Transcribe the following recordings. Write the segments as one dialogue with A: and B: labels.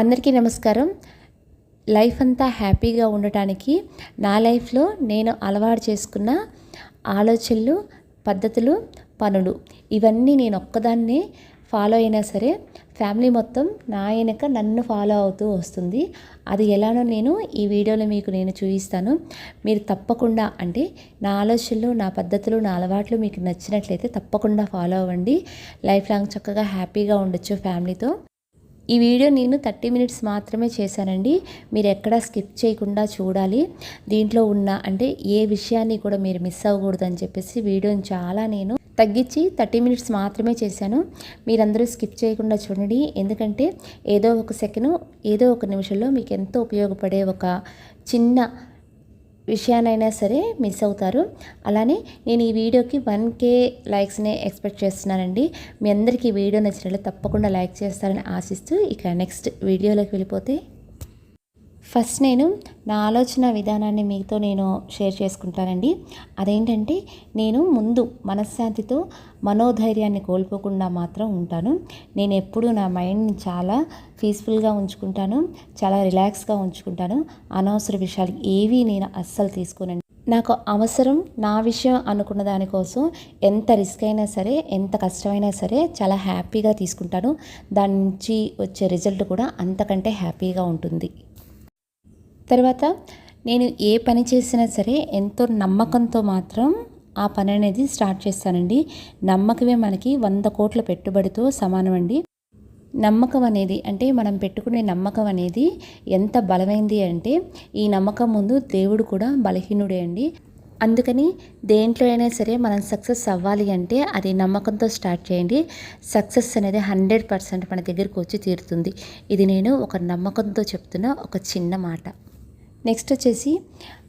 A: అందరికీ నమస్కారం. లైఫ్ అంతా హ్యాపీగా ఉండటానికి నా లైఫ్లో నేను అలవాటు చేసుకున్న ఆలోచనలు పద్ధతులు పనులు. ఇవన్నీ నేను ఒక్కదాన్నే ఫాలో అయినా సరే ఫ్యామిలీ మొత్తం నా వెనక నన్ను ఫాలో అవుతూ వస్తుంది. అది ఎలానో నేను ఈ వీడియోలో మీకు నేను చూపిస్తాను. మీరు తప్పకుండా అంటే నా ఆలోచనలు నా పద్ధతులు నా అలవాట్లు మీకు నచ్చినట్లయితే తప్పకుండా ఫాలో అవ్వండి. లైఫ్ లాంగ్ చక్కగా హ్యాపీగా ఉండొచ్చు ఫ్యామిలీతో. ఈ వీడియో నేను థర్టీ మినిట్స్ మాత్రమే చేశానండి. మీరు ఎక్కడా స్కిప్ చేయకుండా చూడాలి. దీంట్లో ఉన్న అంటే ఏ విషయాన్ని కూడా మీరు మిస్ అవ్వకూడదు అని చెప్పేసి వీడియోని చాలా నేను తగ్గించి థర్టీ మినిట్స్ మాత్రమే చేశాను. మీరందరూ స్కిప్ చేయకుండా చూడండి. ఎందుకంటే ఏదో ఒక సెకండ్ ఏదో ఒక నిమిషంలో మీకు ఎంతో ఉపయోగపడే ఒక చిన్న విషయానైనా సరే మిస్ అవుతారు. అలానే నేను ఈ వీడియోకి వన్ కే లైక్స్ని ఎక్స్పెక్ట్ చేస్తున్నానండి. మీ అందరికీ వీడియో నచ్చినట్లు తప్పకుండా లైక్ చేస్తారని ఆశిస్తూ ఇక నెక్స్ట్ వీడియోలోకి వెళ్ళిపోతే ఫస్ట్ నేను నా ఆలోచన విధానాన్ని మీతో నేను షేర్ చేసుకుంటానండి. అదేంటంటే నేను ముందు మనశ్శాంతితో మనోధైర్యాన్ని కోల్పోకుండా మాత్రం ఉంటాను. నేను ఎప్పుడూ నా మైండ్ని చాలా పీస్ఫుల్గా ఉంచుకుంటాను చాలా రిలాక్స్గా ఉంచుకుంటాను. అనవసర విషయాలు ఏవి నేను అస్సలు తీసుకోనండి. నాకు అవసరం నా విషయం అనుకున్న దానికోసం ఎంత రిస్క్ అయినా సరే ఎంత కష్టమైనా సరే చాలా హ్యాపీగా తీసుకుంటాను. దాని నుంచి వచ్చే రిజల్ట్ కూడా అంతకంటే హ్యాపీగా ఉంటుంది. తర్వాత నేను ఏ పని చేసినా సరే ఎంతో నమ్మకంతో మాత్రం ఆ పని అనేది స్టార్ట్ చేస్తానండి. నమ్మకమే మనకి వంద కోట్ల పెట్టుబడితో సమానం అండి నమ్మకం అనేది అంటే మనం పెట్టుకునే నమ్మకం అనేది ఎంత బలమైంది అంటే ఈ నమ్మకం ముందు దేవుడు కూడా బలహీనుడే అండి. అందుకని దేంట్లో అయినా సరే మనం సక్సెస్ అవ్వాలి అంటే అది నమ్మకంతో స్టార్ట్ చేయండి. సక్సెస్ అనేది హండ్రెడ్ పర్సెంట్ మన దగ్గరకు వచ్చి తీరుతుంది. ఇది నేను ఒక నమ్మకంతో చెప్తున్న ఒక చిన్న మాట. నెక్స్ట్ వచ్చేసి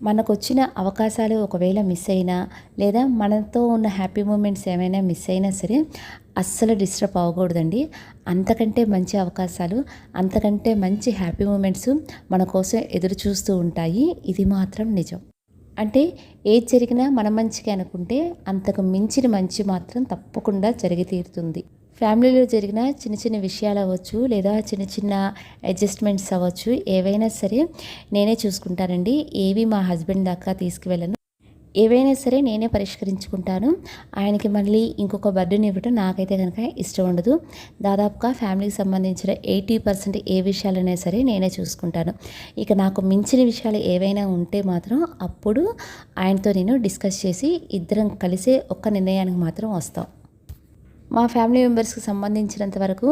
A: మనకు వచ్చిన అవకాశాలు ఒకవేళ మిస్ అయినా లేదా మనతో ఉన్న హ్యాపీ మూమెంట్స్ ఏమైనా మిస్ అయినా సరే అస్సలు డిస్టర్బ్ అవ్వకూడదండి. అంతకంటే మంచి అవకాశాలు అంతకంటే మంచి హ్యాపీ మూమెంట్స్ మన కోసం ఎదురు చూస్తూ ఉంటాయి. ఇది మాత్రం నిజం. అంటే ఏది జరిగినా మన మంచిగా అనుకుంటే అంతకు మించిన మంచి మాత్రం తప్పకుండా జరిగి తీరుతుంది. ఫ్యామిలీలో జరిగిన చిన్న చిన్న విషయాలు అవ్వచ్చు లేదా చిన్న చిన్న అడ్జస్ట్మెంట్స్ అవ్వచ్చు ఏవైనా సరే నేనే చూసుకుంటానండి. ఏవి మా హస్బెండ్ దాకా తీసుకువెళ్ళను. ఏవైనా సరే నేనే పరిష్కరించుకుంటాను. ఆయనకి మళ్ళీ ఇంకొక బర్త్డేని ఇవ్వటం నాకైతే కనుక ఇష్టం ఉండదు. దాదాపుగా ఫ్యామిలీకి సంబంధించిన ఎయిటీ పర్సెంట్ ఏ విషయాలైనా సరే నేనే చూసుకుంటాను. ఇక నాకు మించిన విషయాలు ఏవైనా ఉంటే మాత్రం అప్పుడు ఆయనతో నేను డిస్కస్ చేసి ఇద్దరం కలిసే ఒక్క నిర్ణయానికి మాత్రం వస్తాం. మా ఫ్యామిలీ మెంబర్స్కి సంబంధించినంత వరకు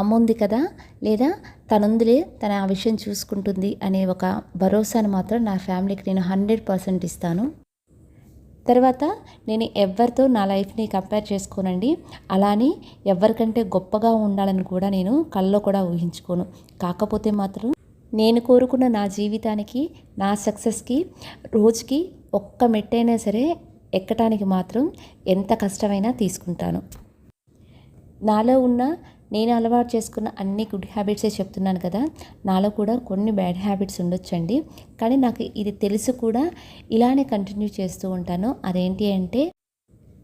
A: అమ్మ ఉంది కదా లేదా తనుందిలే తన ఆ విషయం చూసుకుంటుంది అనే ఒక భరోసాను మాత్రం నా ఫ్యామిలీకి నేను హండ్రెడ్ పర్సెంట్ ఇస్తాను. తర్వాత నేను ఎవరితో నా లైఫ్ని కంపేర్ చేసుకోనండి. అలానే ఎవరికంటే గొప్పగా ఉండాలని కూడా నేను కల్లో కూడా ఊహించుకోను. కాకపోతే మాత్రం నేను కోరుకున్న నా జీవితానికి నా సక్సెస్కి రోజుకి ఒక్క మెట్టైనా సరే ఎక్కటానికి మాత్రం ఎంత కష్టమైనా తీసుకుంటాను. నాలో ఉన్న నేను అలవాటు చేసుకున్న అన్ని గుడ్ హ్యాబిట్సే చెప్తున్నాను కదా నాలో కూడా కొన్ని బ్యాడ్ హ్యాబిట్స్ ఉండొచ్చండి. కానీ నాకు ఇది తెలుసు కూడా ఇలానే కంటిన్యూ చేస్తూ ఉంటాను. అదేంటి అంటే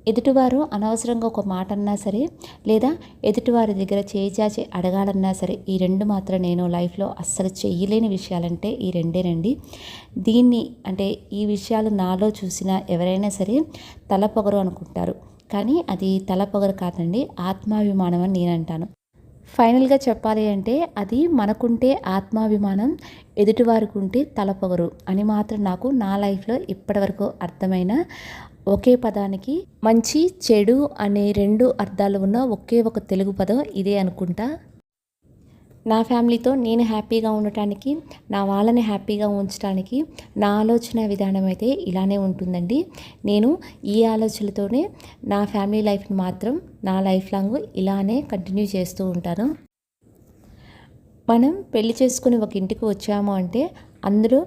A: ఎదుటివారు అనవసరంగా ఒక మాట అన్నా సరే లేదా ఎదుటివారి దగ్గర చేయిచాచి అడగాలన్నా సరే ఈ రెండు మాత్రం నేను లైఫ్లో అస్సలు చేయలేని విషయాలంటే ఈ రెండేనండి దీన్ని అంటే ఈ విషయాలు నాలో చూసిన ఎవరైనా సరే తల పొగరు అనుకుంటారు. కానీ అది తల పొగరు కాదండి ఆత్మాభిమానం అని నేను అంటాను ఫైనల్గా చెప్పాలి అంటే అది మనకుంటే ఆత్మాభిమానం ఎదుటివారికి ఉంటే తలపొగరు అని మాత్రం నాకు నా లైఫ్లో ఇప్పటివరకు అర్థమైన ఒకే పదానికి మంచి చెడు అనే రెండు అర్థాలు ఉన్న ఒకే ఒక తెలుగు పదం ఇదే అనుకుంటా. నా ఫ్యామిలీతో నేను హ్యాపీగా ఉండటానికి నా వాళ్ళని హ్యాపీగా ఉంచడానికి నా ఆలోచన విధానం అయితే ఇలానే ఉంటుందండి. నేను ఈ ఆలోచనలతోనే నా ఫ్యామిలీ లైఫ్ని మాత్రం నా లైఫ్ లాంగ్ ఇలానే కంటిన్యూ చేస్తూ ఉంటాను. మనం పెళ్ళి చేసుకుని ఒక ఇంటికి వచ్చాము అంటే అందులో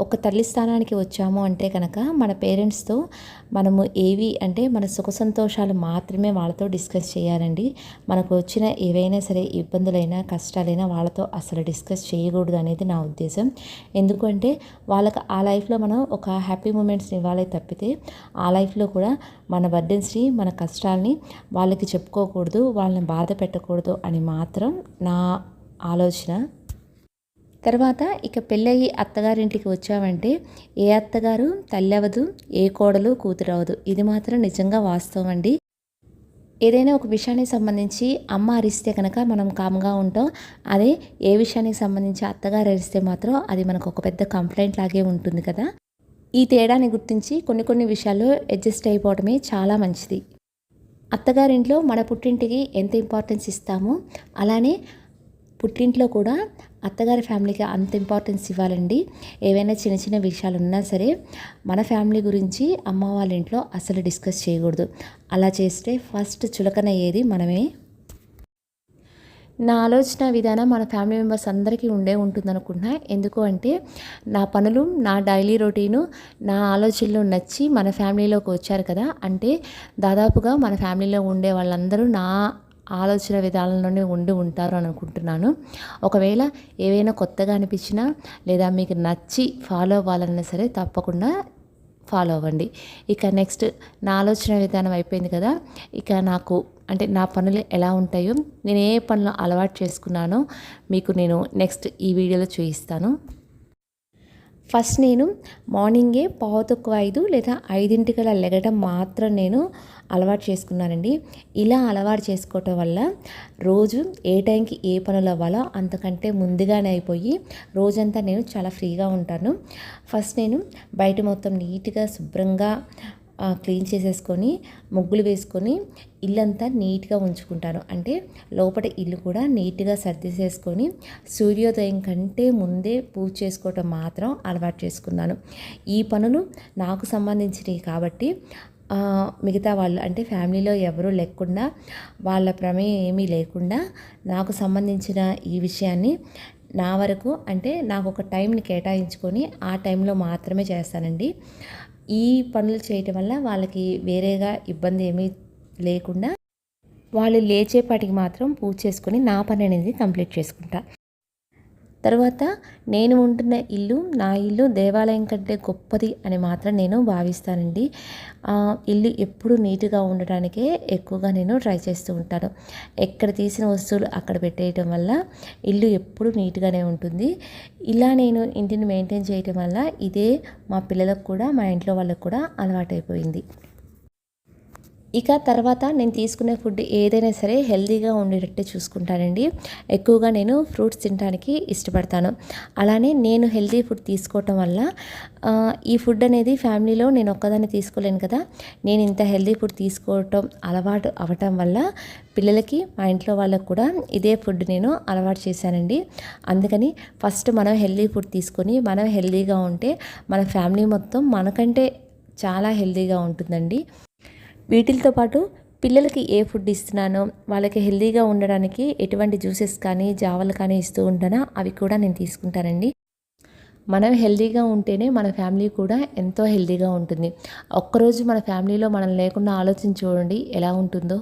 A: ఒక తల్లి స్థానానికి వచ్చాము అంటే కనుక మన పేరెంట్స్తో మనము ఏవి అంటే మన సుఖ సంతోషాలు మాత్రమే వాళ్ళతో డిస్కస్ చేయాలండి. మనకు వచ్చిన ఏవైనా సరే ఇబ్బందులైనా కష్టాలైనా వాళ్ళతో అసలు డిస్కస్ చేయకూడదు అనేది నా ఉద్దేశం. ఎందుకంటే వాళ్ళకి ఆ లైఫ్లో మనం ఒక హ్యాపీ మూమెంట్స్ని ఇవ్వాలి తప్పితే ఆ లైఫ్లో కూడా మన బర్డెన్స్ని మన కష్టాలని వాళ్ళకి చెప్పుకోకూడదు వాళ్ళని బాధ పెట్టకూడదు అని మాత్రం నా ఆలోచన. తర్వాత ఇక పెళ్ళయి అత్తగారింటికి వచ్చామంటే ఏ అత్తగారు? తల్లి అవ్వదు ఏ కోడలు? కూతురు ఇది మాత్రం నిజంగా వాస్తవం అండి. ఏదైనా ఒక విషయానికి సంబంధించి అమ్మ అరిస్తే కనుక మనం కామ్గా ఉంటాం. అదే ఏ విషయానికి సంబంధించి అత్తగారు అరిస్తే మాత్రం అది మనకు ఒక పెద్ద కంప్లైంట్ లాగే ఉంటుంది కదా. ఈ తేడాని గుర్తించి కొన్ని కొన్ని విషయాల్లో అడ్జస్ట్ అయిపోవడమే చాలా మంచిది. అత్తగారింట్లో మన పుట్టింటికి ఎంత ఇంపార్టెన్స్ ఇస్తామో అలానే పుట్టింట్లో కూడా అత్తగారి ఫ్యామిలీకి అంత ఇంపార్టెన్స్ ఇవ్వాలండి. ఏవైనా చిన్న చిన్న విషయాలు ఉన్నా సరే మన ఫ్యామిలీ గురించి అమ్మ వాళ్ళ ఇంట్లో అసలు డిస్కస్ చేయకూడదు. అలా చేస్తే ఫస్ట్ చులకన ఏది? మనమే. నా ఆలోచన విధానం మన ఫ్యామిలీ మెంబర్స్ అందరికీ ఉండే ఉంటుంది అనుకుంటున్నా ఎందుకు అంటే నా పనులు నా డైలీ రొటీను నా ఆలోచనలు నచ్చి మన ఫ్యామిలీలోకి వచ్చారు కదా. అంటే దాదాపుగా మన ఫ్యామిలీలో ఉండే వాళ్ళందరూ నా ఆలోచన విధానంలోనే ఉండి ఉంటారు అని అనుకుంటున్నాను. ఒకవేళ ఏవైనా కొత్తగా అనిపించినా లేదా మీకు నచ్చి ఫాలో అవ్వాలన్నా సరే తప్పకుండా ఫాలో అవ్వండి. ఇక నెక్స్ట్ నా ఆలోచన విధానం అయిపోయింది కదా. ఇక నాకు అంటే నా పనులు ఎలా ఉంటాయో నేను ఏ పనులు అలవాటు చేసుకున్నానో మీకు నేను నెక్స్ట్ ఈ వీడియోలో చూపిస్తాను. ఫస్ట్ నేను మార్నింగే పావు తక్కువ ఐదు లేదా ఐదింటికలా లెగడం మాత్రం నేను అలవాటు చేసుకున్నానండి. ఇలా అలవాటు చేసుకోవటం వల్ల రోజు ఏ టైంకి ఏ పనులు అవ్వాలో అంతకంటే ముందుగానే అయిపోయి రోజంతా నేను చాలా ఫ్రీగా ఉంటాను. ఫస్ట్ నేను బయట మొత్తం నీట్గా శుభ్రంగా క్లీన్ చేసేసుకొని ముగ్గులు వేసుకొని ఇల్లంతా నీట్గా ఉంచుకుంటాను. అంటే లోపల ఇల్లు కూడా నీట్గా సర్దిసేసుకొని సూర్యోదయం కంటే ముందే పూజ చేసుకోవటం మాత్రం అలవాటు చేసుకున్నాను. ఈ పనులు నాకు సంబంధించినవి కాబట్టి మిగతా వాళ్ళు అంటే ఫ్యామిలీలో ఎవరూ లేకుండా వాళ్ళ ప్రమేయం ఏమీ లేకుండా నాకు సంబంధించిన ఈ విషయాన్ని నా వరకు అంటే నాకు ఒక టైంని కేటాయించుకొని ఆ టైంలో మాత్రమే చేస్తానండి. ఈ పనులు చేయటం వల్ల వాళ్ళకి వేరేగా ఇబ్బంది ఏమీ లేకుండా వాళ్ళు లేచేపాటికి మాత్రం పూజ చేసుకొని నా పని అనేది కంప్లీట్ చేసుకుంటా. తర్వాత నేను ఉంటున్న ఇల్లు నా ఇల్లు దేవాలయం కంటే గొప్పది అని మాత్రం నేను భావిస్తానండి. ఇల్లు ఎప్పుడు నీట్గా ఉండటానికే ఎక్కువగా నేను ట్రై చేస్తూ ఉంటాను. ఎక్కడ తీసిన వస్తువులు అక్కడ పెట్టేయటం వల్ల ఇల్లు ఎప్పుడు నీట్గానే ఉంటుంది. ఇలా నేను ఇంటిని మెయింటైన్ చేయటం వల్ల ఇదే మా పిల్లలకు కూడా మా ఇంట్లో వాళ్ళకు కూడా అలవాటైపోయింది. ఇక తర్వాత నేను తీసుకునే ఫుడ్ ఏదైనా సరే హెల్తీగా ఉండేటట్టే చూసుకుంటానండి. ఎక్కువగా నేను ఫ్రూట్స్ తినడానికి ఇష్టపడతాను. అలానే నేను హెల్తీ ఫుడ్ తీసుకోవటం వల్ల ఈ ఫుడ్ అనేది ఫ్యామిలీలో నేను ఒక్కదాన్ని తీసుకోలేను కదా. నేను ఇంత హెల్తీ ఫుడ్ తీసుకోవటం అలవాటు అవ్వటం వల్ల పిల్లలకి మా ఇంట్లో వాళ్ళకు కూడా ఇదే ఫుడ్ నేను అలవాటు చేశానండి. అందుకని ఫస్ట్ మనం హెల్తీ ఫుడ్ తీసుకొని మనం హెల్తీగా ఉంటే మన ఫ్యామిలీ మొత్తం మనకంటే చాలా హెల్తీగా ఉంటుందండి. వీటితో పాటు పిల్లలకి ఏ ఫుడ్ ఇస్తున్నానో వాళ్ళకి హెల్దీగా ఉండడానికి ఎటువంటి జ్యూసెస్ కానీ జావలు కానీ ఇస్తూ ఉంటానో అవి కూడా నేను తీసుకుంటానండి. మనం హెల్దీగా ఉంటేనే మన ఫ్యామిలీ కూడా ఎంతో హెల్దీగా ఉంటుంది. ఒక్కరోజు మన ఫ్యామిలీలో మనం లేకుండా ఆలోచించి చూడండి ఎలా ఉంటుందో.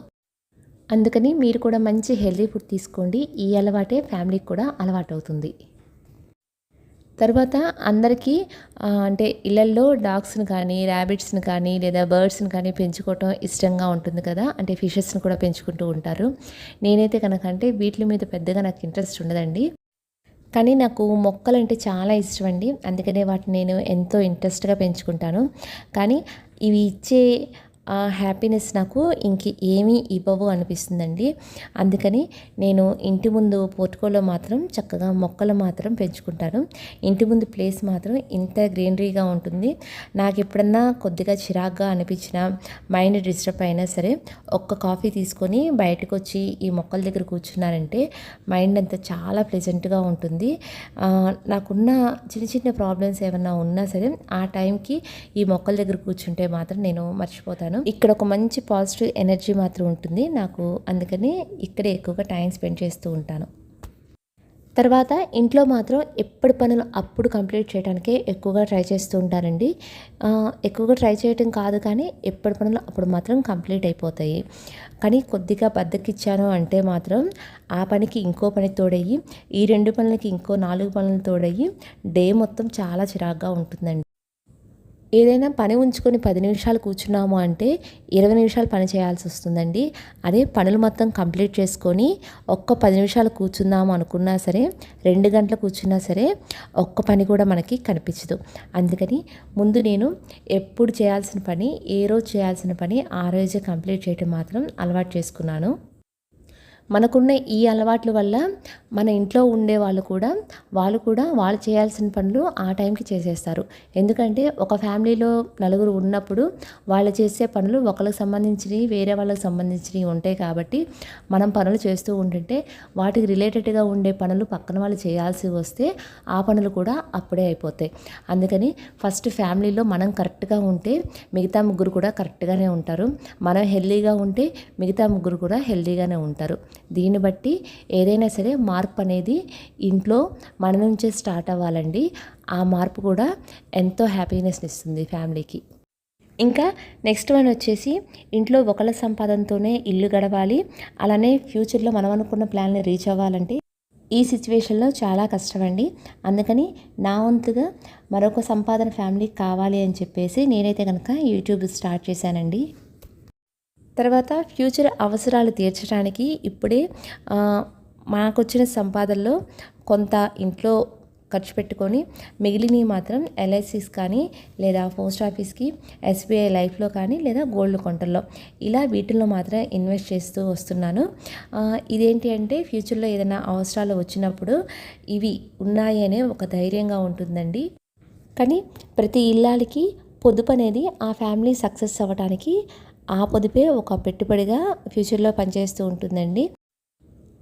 A: అందుకని మీరు కూడా మంచి హెల్తీ ఫుడ్ తీసుకోండి. ఈ అలవాటే ఫ్యామిలీకి కూడా అలవాటు అవుతుంది తర్వాత అందరికీ అంటే ఇళ్ళల్లో డాగ్స్ని కానీ ర్యాబిట్స్ని కానీ లేదా బర్డ్స్ని కానీ పెంచుకోవటం ఇష్టంగా ఉంటుంది కదా. అంటే ఫిషెస్ని కూడా పెంచుకుంటూ ఉంటారు. నేనైతే కనుక అంటే వీటి మీద పెద్దగా నాకు ఇంట్రెస్ట్ ఉండదండి. కానీ నాకు మొక్కలు అంటే చాలా ఇష్టం అండి. అందుకనే వాటిని నేను ఎంతో ఇంట్రెస్ట్గా పెంచుకుంటాను. కానీ ఇవి ఇచ్చే ఆ హ్యాపీనెస్ నాకు ఇంక ఏమీ ఇవ్వవు అనిపిస్తుందండి. అందుకని నేను ఇంటి ముందు పోర్టుకోలో మాత్రం చక్కగా మొక్కలు మాత్రం పెంచుకుంటాను. ఇంటి ముందు ప్లేస్ మాత్రం ఇంత గ్రీనరీగా ఉంటుంది. నాకు ఎప్పుడన్నా కొద్దిగా చిరాగ్గా అనిపించిన మైండ్ డిస్టర్బ్ అయినా సరే ఒక్క కాఫీ తీసుకొని బయటకు వచ్చి ఈ మొక్కల దగ్గర కూర్చున్నారంటే మైండ్ అంతా చాలా ప్లెజెంట్గా ఉంటుంది. నాకున్న చిన్న చిన్న ప్రాబ్లమ్స్ ఏమన్నా ఉన్నా సరే ఆ టైంకి ఈ మొక్కల దగ్గర కూర్చుంటే మాత్రం నేను మర్చిపోతాను. ఉంటాను ఇక్కడ ఒక మంచి పాజిటివ్ ఎనర్జీ మాత్రం ఉంటుంది. నాకు అందుకని ఇక్కడే ఎక్కువగా టైం స్పెండ్ చేస్తూ ఉంటాను. తర్వాత ఇంట్లో మాత్రం ఎప్పటి పనులు అప్పుడు కంప్లీట్ చేయడానికే ఎక్కువగా ట్రై చేస్తూ ఉంటానండి. ఎక్కువగా ట్రై చేయటం కాదు కానీ ఎప్పటి పనులు అప్పుడు మాత్రం కంప్లీట్ అయిపోతాయి. కానీ కొద్దిగా బద్దకిచ్చాను అంటే మాత్రం ఆ పనికి ఇంకో పని తోడయ్యి ఈ రెండు పనులకి ఇంకో నాలుగు పనులు తోడయ్యి డే మొత్తం చాలా చిరాగ్గా ఉంటుందండి. ఏదైనా పని ఉంచుకొని పది నిమిషాలు కూర్చున్నాము అంటే ఇరవై నిమిషాలు పని చేయాల్సి వస్తుందండి. అదే పనులు మొత్తం కంప్లీట్ చేసుకొని ఒక్క పది నిమిషాలు కూర్చుందాము అనుకున్నా సరే రెండు గంటలు కూర్చున్నా సరే ఒక్క పని కూడా మనకి కనిపించదు. అందుకని ముందు నేను ఎప్పుడు చేయాల్సిన పని ఏ రోజు చేయాల్సిన పని ఆ రోజే కంప్లీట్ చేయటం మాత్రం అలవాటు చేసుకున్నాను. మనకున్న ఈ అలవాట్ల వల్ల మన ఇంట్లో ఉండే వాళ్ళు కూడా వాళ్ళు కూడా వాళ్ళు చేయాల్సిన పనులు ఆ టైంకి చేసేస్తారు. ఎందుకంటే ఒక ఫ్యామిలీలో నలుగురు ఉన్నప్పుడు వాళ్ళు చేసే పనులు ఒకరికి సంబంధించినవి వేరే వాళ్ళకి సంబంధించినవి ఉంటాయి కాబట్టి మనం పనులు చేస్తూ ఉంటుంటే వాటికి రిలేటెడ్గా ఉండే పనులు పక్కన వాళ్ళు చేయాల్సి వస్తే ఆ పనులు కూడా అప్పుడే అయిపోతాయి. అందుకని ఫస్ట్ ఫ్యామిలీలో మనం కరెక్ట్గా ఉంటే మిగతా ముగ్గురు కూడా కరెక్ట్గానే ఉంటారు. మనం హెల్దీగా ఉంటే మిగతా ముగ్గురు కూడా హెల్దీగానే ఉంటారు. దీన్ని బట్టి ఏదైనా సరే మార్పు అనేది ఇంట్లో మన నుంచే స్టార్ట్ అవ్వాలండి. ఆ మార్పు కూడా ఎంతో హ్యాపీనెస్ ఇస్తుంది ఫ్యామిలీకి. ఇంకా నెక్స్ట్ వన్ వచ్చేసి ఇంట్లో ఒకళ్ళ సంపాదనతోనే ఇల్లు గడవాలి. అలానే ఫ్యూచర్లో మనం అనుకున్న ప్లాన్ని రీచ్ అవ్వాలంటే ఈ సిచ్యువేషన్లో చాలా కష్టమండి. అందుకని నా వంతుగా మరొక సంపాదన ఫ్యామిలీకి కావాలి అని చెప్పేసి నేనైతే కనుక యూట్యూబ్ స్టార్ట్ చేశానండి. తర్వాత ఫ్యూచర్ అవసరాలు తీర్చడానికి ఇప్పుడే మాకొచ్చిన సంపాదనలో కొంత ఇంట్లో ఖర్చు పెట్టుకొని మిగిలినవి మాత్రం ఎల్ఐసిస్ కానీ లేదా పోస్ట్ ఆఫీస్కి ఎస్బీఐ లైఫ్లో కానీ లేదా గోల్డ్ కొంటల్లో. ఇలా వీటిల్లో మాత్రం ఇన్వెస్ట్ చేస్తూ వస్తున్నాను. ఇదేంటి అంటే ఫ్యూచర్లో ఏదైనా అవసరాలు వచ్చినప్పుడు ఇవి ఉన్నాయి అనే ఒక ధైర్యంగా ఉంటుందండి. కానీ ప్రతి ఇల్లాలకి పొదుపు అనేది ఆ ఫ్యామిలీ సక్సెస్ అవ్వడానికి ఆ పొదుపే ఒక పెట్టుబడిగా ఫ్యూచర్లో పనిచేస్తూ ఉంటుందండి.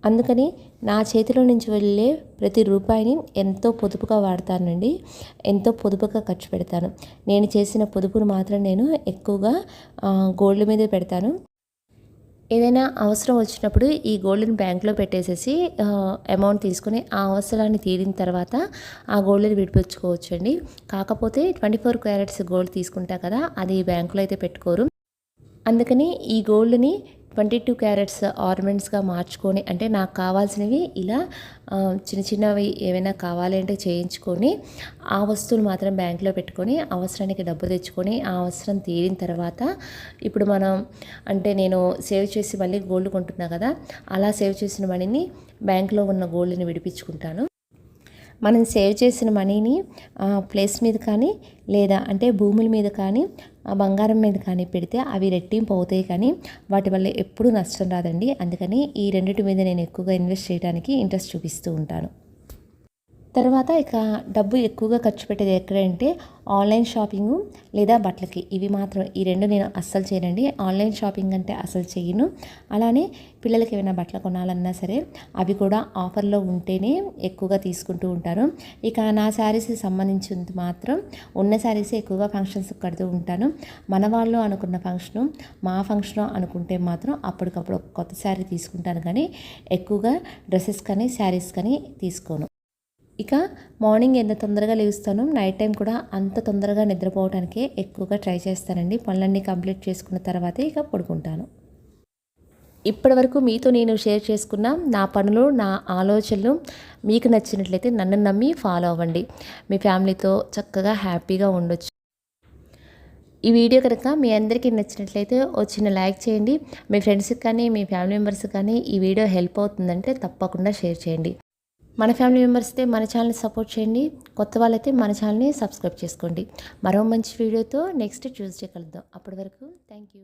A: అందుకని నా చేతిలో నుంచి వెళ్ళే ప్రతి రూపాయిని ఎంతో పొదుపుగా వాడతానండి. ఎంతో పొదుపుగా ఖర్చు పెడతాను. నేను చేసిన పొదుపును మాత్రం నేను ఎక్కువగా గోల్డ్ మీదే పెడతాను. ఏదైనా అవసరం వచ్చినప్పుడు ఈ గోల్డ్ని బ్యాంక్లో పెట్టేసేసి అమౌంట్ తీసుకుని ఆ అవసరాన్ని తీరిన తర్వాత ఆ గోల్డ్ని విడిపించుకోవచ్చండి. కాకపోతే ట్వంటీ ఫోర్ క్యారెట్స్ గోల్డ్ తీసుకుంటా కదా అది బ్యాంకులో అయితే పెట్టుకోరు. అందుకని ఈ గోల్డ్ని ట్వంటీ టూ క్యారెట్స్ ఆర్నమెంట్స్గా మార్చుకొని అంటే నాకు కావాల్సినవి ఇలా చిన్న చిన్నవి ఏమైనా కావాలి అంటే చేయించుకొని ఆ వస్తువులు మాత్రం బ్యాంక్లో పెట్టుకొని అవసరానికి డబ్బు తెచ్చుకొని ఆ అవసరం తీరిన తర్వాత ఇప్పుడు మనం అంటే నేను సేవ్ చేసి మళ్ళీ గోల్డ్ కొంటున్నా కదా అలా సేవ్ చేసిన మనీని బ్యాంక్లో ఉన్న గోల్డ్ని విడిపించుకుంటాను. మనం సేవ్ చేసిన మనీని ప్లేస్ మీద కానీ లేదా అంటే భూముల మీద కానీ బంగారం మీద కానీ పెడితే అవి రెట్టింపు అవుతాయి కానీ వాటి వల్ల ఎప్పుడూ నష్టం రాదండి. అందుకని ఈ రెండింటి మీద నేను ఎక్కువగా ఇన్వెస్ట్ చేయడానికి ఇంట్రెస్ట్ చూపిస్తూ ఉంటాను. తర్వాత ఇక డబ్బు ఎక్కువగా ఖర్చు పెట్టేది ఎక్కడంటే ఆన్లైన్ షాపింగు లేదా బట్టలకి. ఇవి మాత్రం ఈ రెండు నేను అస్సలు చేయనండి. ఆన్లైన్ షాపింగ్ అంటే అసలు చేయను. అలానే పిల్లలకి ఏమైనా బట్టలు కొనాలన్నా సరే అవి కూడా ఆఫర్లో ఉంటేనే ఎక్కువగా తీసుకుంటూ ఉంటారు ఇక నా శారీస్ సంబంధించినంత మాత్రం ఉన్న శారీస్ ఎక్కువగా ఫంక్షన్స్ కడుతూ ఉంటాను. మన వాళ్ళు అనుకున్న ఫంక్షను మా ఫంక్షన్ అనుకుంటే మాత్రం అప్పటికప్పుడు కొత్త శారీ తీసుకుంటాను కానీ ఎక్కువగా డ్రెస్సెస్ కానీ శారీస్ కానీ తీసుకోను. ఇక మార్నింగ్ ఎంత తొందరగా లేస్తానో నైట్ టైం కూడా అంత తొందరగా నిద్రపోవడానికే ఎక్కువగా ట్రై చేస్తానండి. పనులన్నీ కంప్లీట్ చేసుకున్న తర్వాతే ఇక పడుకుంటాను. ఇప్పటి వరకు మీతో నేను షేర్ చేసుకున్న నా పనులు నా ఆలోచనలు మీకు నచ్చినట్లయితే నన్ను నమ్మి ఫాలో అవ్వండి. మీ ఫ్యామిలీతో చక్కగా హ్యాపీగా ఉండొచ్చు. ఈ వీడియో కనుక మీ అందరికీ నచ్చినట్లయితే వచ్చిన లైక్ చేయండి. మీ ఫ్రెండ్స్కి కానీ మీ ఫ్యామిలీ మెంబర్స్కి కానీ ఈ వీడియో హెల్ప్ అవుతుందంటే తప్పకుండా షేర్ చేయండి. మన ఫ్యామిలీ మెంబర్స్ అయితే మన ఛానల్ని సపోర్ట్ చేయండి. కొత్త వాళ్ళైతే మన ఛానల్ని సబ్స్క్రైబ్ చేసుకోండి. మరో మంచి వీడియోతో నెక్స్ట్ ట్యూస్డే కలుద్దాం. అప్పటి వరకు థ్యాంక్ యూ